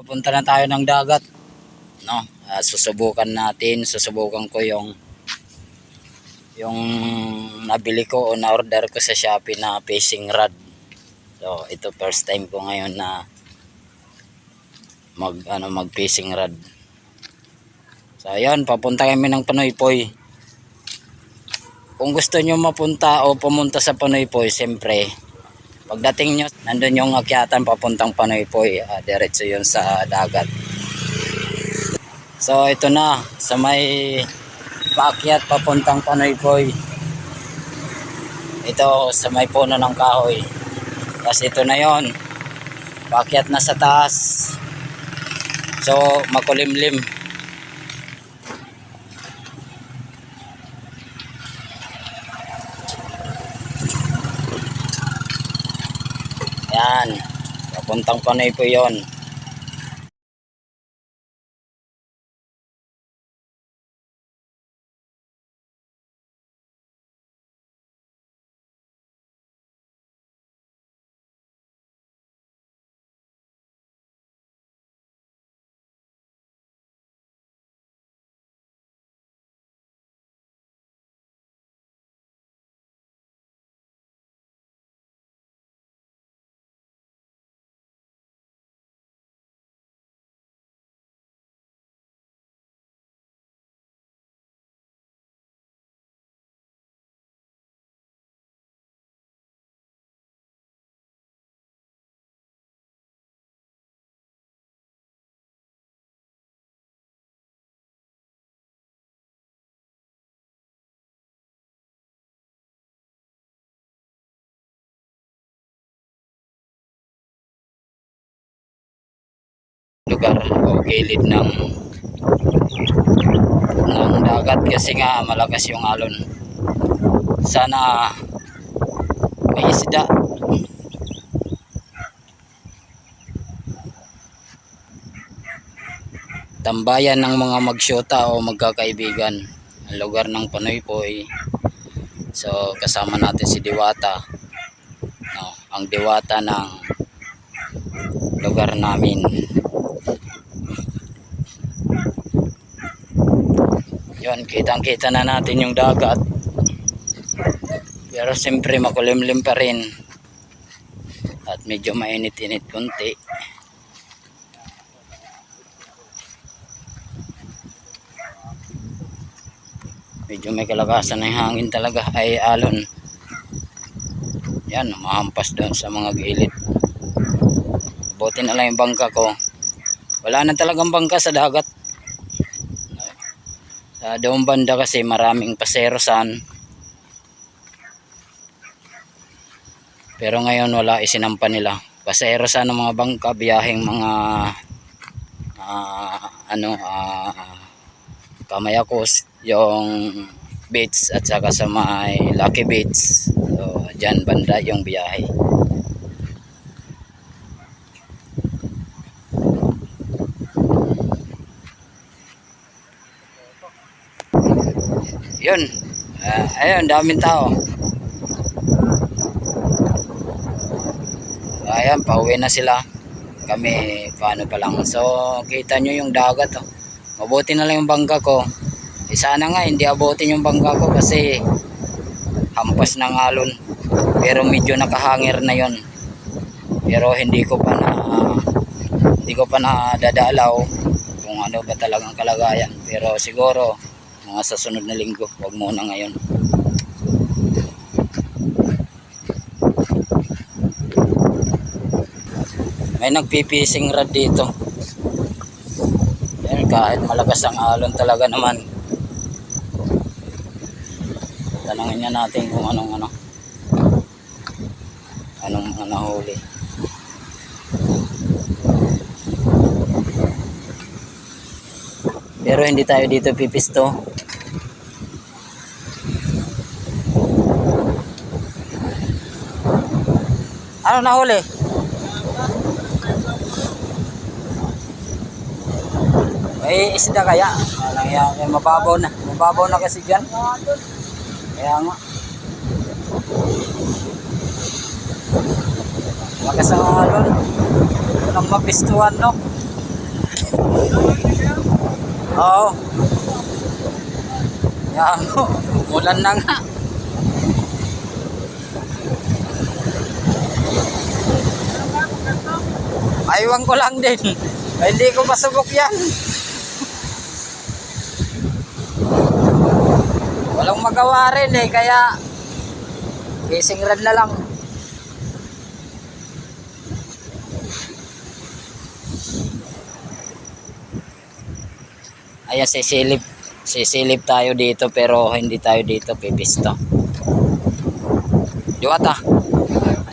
Pupunta na tayo ng dagat. No? Ah, susubukan natin, susubukan ko yung yung nabili ko o na-order ko sa Shopee na fishing rod. So, ito first time ko ngayon na mag ano mag fishing rod. So, ayun, papunta kami ng Panoypoy. Kung gusto nyo mapunta o pumunta sa Panoypoy, siyempre, pagdating nyo, nandun yung akyatan papuntang Panoypoy. Uh, diretso yun sa dagat. So, ito na, sa may paakyat papuntang Panoypoy. Ito, sa may puno ng kahoy. Tapos ito na yon paakyat na sa taas. So, makulimlim. Yan. Papuntang Panoy po yon. Lugar o gilid ng ng dagat kasi nga malakas yung alon. Sana may isda. Tambayan ng mga magsyota o magkakaibigan. Ang lugar ng Panoypoy so kasama natin si Diwata. No, ang Diwata ng lugar namin Yun, kitang kita na natin yung dagat. Pero siyempre makulimlim pa rin. At medyo mainit-init konti. Medyo may kalakasan ng hangin talaga ay alon. Yan, mahampas doon sa mga gilid. Buti na lang yung bangka ko. Wala na talagang bangka sa dagat sa doong banda kasi maraming paserosan pero ngayon wala isinampa nila. Paserosan ng mga bangka biyaheng mga ah, ano uh, kamayakos yung beach at saka sa may lucky beach so dyan banda yung biyahe yun. Ah, ayun daming tao. Ayan pauwi na sila. Kami paano pa lang. So kita nyo yung dagat oh. mabuti na lang yung bangka ko. Eh, sana nga hindi abutin yung bangka ko kasi hampas ng alon pero medyo nakahangir na yon pero hindi ko pa na hindi ko pa na dadalaw kung ano ba talagang kalagayan. Pero siguro mga sa sunod na linggo wag muna ngayon. May nagpipising rod dito. Yan kahit malakas ang alon talaga naman. Tanongin niya natin kung anong ano. Anong ano huli pero hindi tayo dito pipisto ano nahuli? May isda kaya? Alang yan, eh, mababaw na. Mababaw na kasi dyan. Kaya nga. Lakas ang alon. Walang mapistuhan, no? Oo. Yan mo. Umulan na nga. Aywan ko lang din. Ay, hindi ko masubok yan. Walang magawa rin eh, kaya gising red na lang. Ayan, sisilip. Sisilip tayo dito pero hindi tayo dito pipisto. Diwata.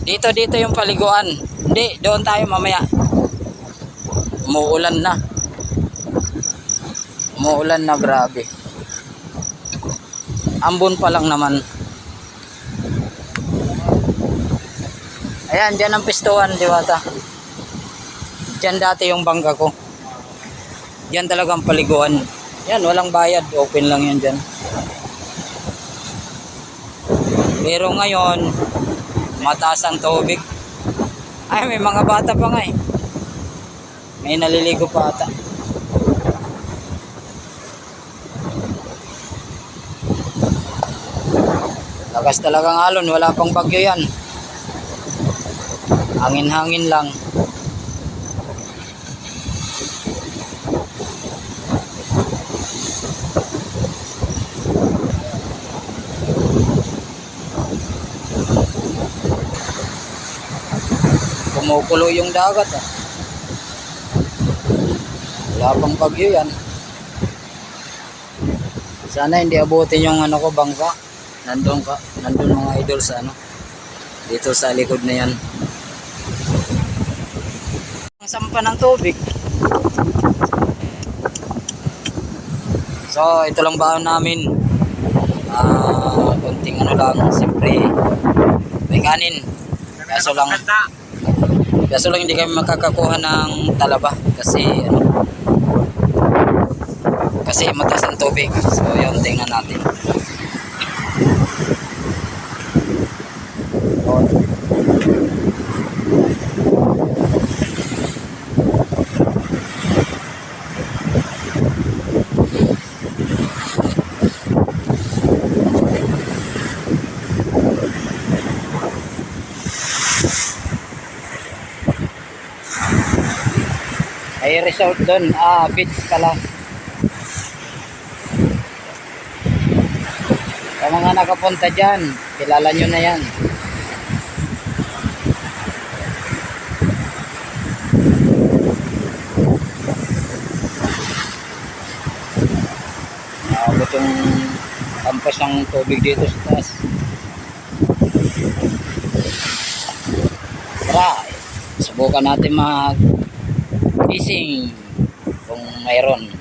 Dito, dito yung paliguan. Hindi, doon tayo mamaya. Umuulan na. Umuulan na grabe. Ambon pa lang naman. Ayan, dyan ang pistuhan, Diwata. Dyan dati yung bangka ko. Diyan talagang paliguan. Yan, walang bayad. Open lang yan dyan. Pero ngayon, mataas ang tubig. Ay, may mga bata pa nga eh. May naliligo pa ata. Lakas talagang alon, wala pang bagyo yan. Hangin-hangin lang. Kumukulo yung dagat ah. Wala pang bagyo yan. Sana hindi abutin yung ano ko bangka. Nandun ka, nandun mga idol sa ano. Dito sa likod na yan. Ang sampa ng tubig. So, ito lang baon namin. Ah, konting ano lang, siyempre may kanin. Kaso lang, kaso lang hindi kami makakakuha ng talaba kasi ano kasi mataas ang tubig. So, yun, tingnan natin. May resort doon, ah, beach pala. Sa mga nakapunta dyan, kilala nyo na yan. Nakabot yung kampas ng tubig dito sa taas. Tara, subukan natin mag fishing kung mayroon.